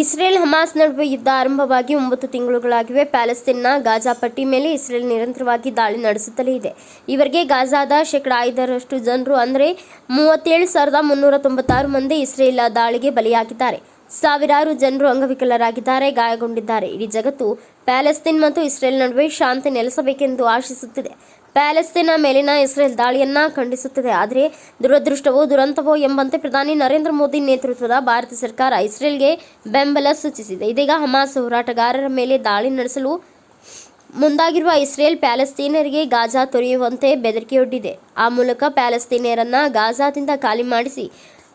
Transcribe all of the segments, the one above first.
Israel Hamas ನಡುವೆ ಯುದ್ಧ ಆರಂಭವಾಗಿ ಒಂಬತ್ತು ತಿಂಗಳುಗಳಾಗಿವೆ. ಪ್ಯಾಲೆಸ್ತೀನ್ನ ಗಾಜಾ ಪಟ್ಟಿ ಮೇಲೆ ಇಸ್ರೇಲ್ ನಿರಂತರವಾಗಿ ದಾಳಿ ನಡೆಸುತ್ತಲೇ ಇದೆ. ಇವರಿಗೆ ಗಾಜಾದ ಶೇಕಡ ಐದರಷ್ಟು ಜನರು ಅಂದರೆ ಮೂವತ್ತೇಳು ಸಾವಿರದ ಮುನ್ನೂರ ತೊಂಬತ್ತಾರು ಮಂದಿ ಇಸ್ರೇಲ್ ದಾಳಿಗೆ ಬಲಿಯಾಗಿದ್ದಾರೆ. ಸಾವಿರಾರು ಜನರು ಅಂಗವಿಕಲರಾಗಿದ್ದಾರೆ, ಗಾಯಗೊಂಡಿದ್ದಾರೆ. ಇಡೀ ಜಗತ್ತು ಪ್ಯಾಲೆಸ್ತೀನ್ ಮತ್ತು ಇಸ್ರೇಲ್ ನಡುವೆ ಶಾಂತಿ ನೆಲೆಸಬೇಕೆಂದು ಆಶಿಸುತ್ತಿದೆ. ಪ್ಯಾಲೆಸ್ತೀನ ಮೇಲಿನ ಇಸ್ರೇಲ್ ದಾಳಿಯನ್ನ ಖಂಡಿಸುತ್ತದೆ. ಆದರೆ ದುರದೃಷ್ಟವೋ ದುರಂತವೋ ಎಂಬಂತೆ ಪ್ರಧಾನಿ ನರೇಂದ್ರ ಮೋದಿ ನೇತೃತ್ವದ ಭಾರತ ಸರ್ಕಾರ ಇಸ್ರೇಲ್ಗೆ ಬೆಂಬಲ ಸೂಚಿಸಿದೆ. ಇದೀಗ ಹಮಾಸ್ ಹೋರಾಟಗಾರರ ಮೇಲೆ ದಾಳಿ ನಡೆಸಲು ಮುಂದಾಗಿರುವ ಇಸ್ರೇಲ್ ಪ್ಯಾಲೆಸ್ತೀನಿಯರಿಗೆ ಗಾಜಾ ತೊರೆಯುವಂತೆ ಬೆದರಿಕೆಯೊಡ್ಡಿದೆ. ಆ ಮೂಲಕ ಪ್ಯಾಲೆಸ್ತೀನಿಯರನ್ನ ಗಾಜಾದಿಂದ ಖಾಲಿ ಮಾಡಿಸಿ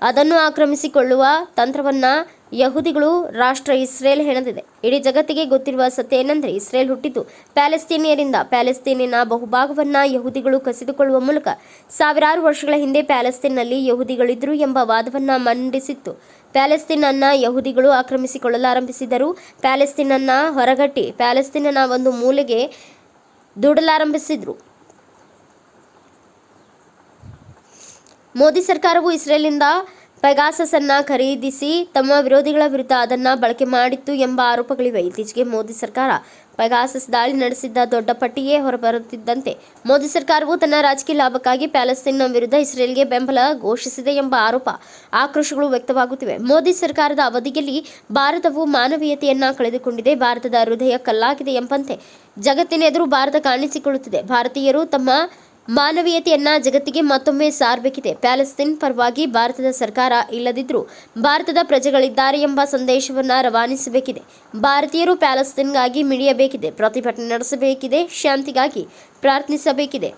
ಅದನ್ನು ಆಕ್ರಮಿಸಿಕೊಳ್ಳುವ ತಂತ್ರವನ್ನ ಯಹೂದಿಗಳು ರಾಷ್ಟ್ರ ಇಸ್ರೇಲ್ ಹೇಳದಿದೆ ಇಡೀ ಜಗತ್ತಿಗೆ ಗೊತ್ತಿರುವ ಸತ್ಯ ಏನೆಂದರೆ ಇಸ್ರೇಲ್ ಹುಟ್ಟಿದ್ದು ಪ್ಯಾಲೆಸ್ತೀನಿಯರಿಂದ. ಪ್ಯಾಲೆಸ್ತೀನಿನ ಬಹುಭಾಗವನ್ನ ಯಹೂದಿಗಳು ಕಸಿದುಕೊಳ್ಳುವ ಮೂಲಕ ಸಾವಿರಾರು ವರ್ಷಗಳ ಹಿಂದೆ ಪ್ಯಾಲೆಸ್ತೀನ್ನಲ್ಲಿ ಯಹೂದಿಗಳಿದ್ರು ಎಂಬ ವಾದವನ್ನ ಮಂಡಿಸಿತ್ತು. ಪ್ಯಾಲೆಸ್ತೀನನ್ನ ಯಹೂದಿಗಳು ಆಕ್ರಮಿಸಿಕೊಳ್ಳಲಾರಂಭಿಸಿದರು. ಪ್ಯಾಲೆಸ್ತೀನನ್ನ ಹೊರಗಟ್ಟಿ, ಪ್ಯಾಲೆಸ್ತೀನನ ಒಂದು ಮೂಲೆಗೆ ದುಡಲಾರಂಭಿಸಿದ್ರು. ಮೋದಿ ಸರ್ಕಾರವು ಪೆಗಾಸಸ್ ಅನ್ನ ಖರೀದಿಸಿ ತಮ್ಮ ವಿರೋಧಿಗಳ ವಿರುದ್ಧ ಅದನ್ನ ಬಳಕೆ ಮಾಡಿತ್ತು ಎಂಬ ಆರೋಪಗಳಿವೆ. ಇತ್ತೀಚೆಗೆ ಮೋದಿ ಸರ್ಕಾರ ಪೆಗಾಸಸ್ ದಾಳಿ ನಡೆಸಿದ್ದ ದೊಡ್ಡ ಪಟ್ಟಿಯೇ ಹೊರಬರುತ್ತಿದ್ದಂತೆ. ಮೋದಿ ಸರ್ಕಾರವು ತನ್ನ ರಾಜಕೀಯ ಲಾಭಕ್ಕಾಗಿ ಪ್ಯಾಲೆಸ್ತೀನ್ನ ವಿರುದ್ಧ ಇಸ್ರೇಲ್ಗೆ ಬೆಂಬಲ ಘೋಷಿಸಿದೆ ಎಂಬ ಆರೋಪ ಆಕ್ರೋಶಗಳು ವ್ಯಕ್ತವಾಗುತ್ತಿವೆ. ಮೋದಿ ಸರ್ಕಾರದ ಅವಧಿಯಲ್ಲಿ ಭಾರತವು ಮಾನವೀಯತೆಯನ್ನ ಕಳೆದುಕೊಂಡಿದೆ. ಭಾರತದ ಹೃದಯ ಕಲ್ಲಾಗಿದೆ ಎಂಬಂತೆ ಜಗತ್ತಿನೆದುರು ಭಾರತ ಕಾಣಿಸಿಕೊಳ್ಳುತ್ತಿದೆ. ಭಾರತೀಯರು ತಮ್ಮ ಮಾನವೀಯತೆಯನ್ನ ಜಗತ್ತಿಗೆ ಮತ್ತೊಮ್ಮೆ ಸಾರಬೇಕಿದೆ. ಪ್ಯಾಲೆಸ್ತೀನ್ ಪರವಾಗಿ ಭಾರತದ ಸರ್ಕಾರ ಇಲ್ಲದಿದ್ದರೂ ಭಾರತದ ಪ್ರಜೆಗಳಿದ್ದಾರೆ ಎಂಬ ಸಂದೇಶವನ್ನ ರವಾನಿಸಬೇಕಿದೆ. ಭಾರತೀಯರು ಪ್ಯಾಲೆಸ್ತೀನ್ಗಾಗಿ ಮಿಡಿಯಬೇಕಿದೆ, ಪ್ರತಿಭಟನೆ ನಡೆಸಬೇಕಿದೆ, ಶಾಂತಿಗಾಗಿ ಪ್ರಾರ್ಥಿಸಬೇಕಿದೆ.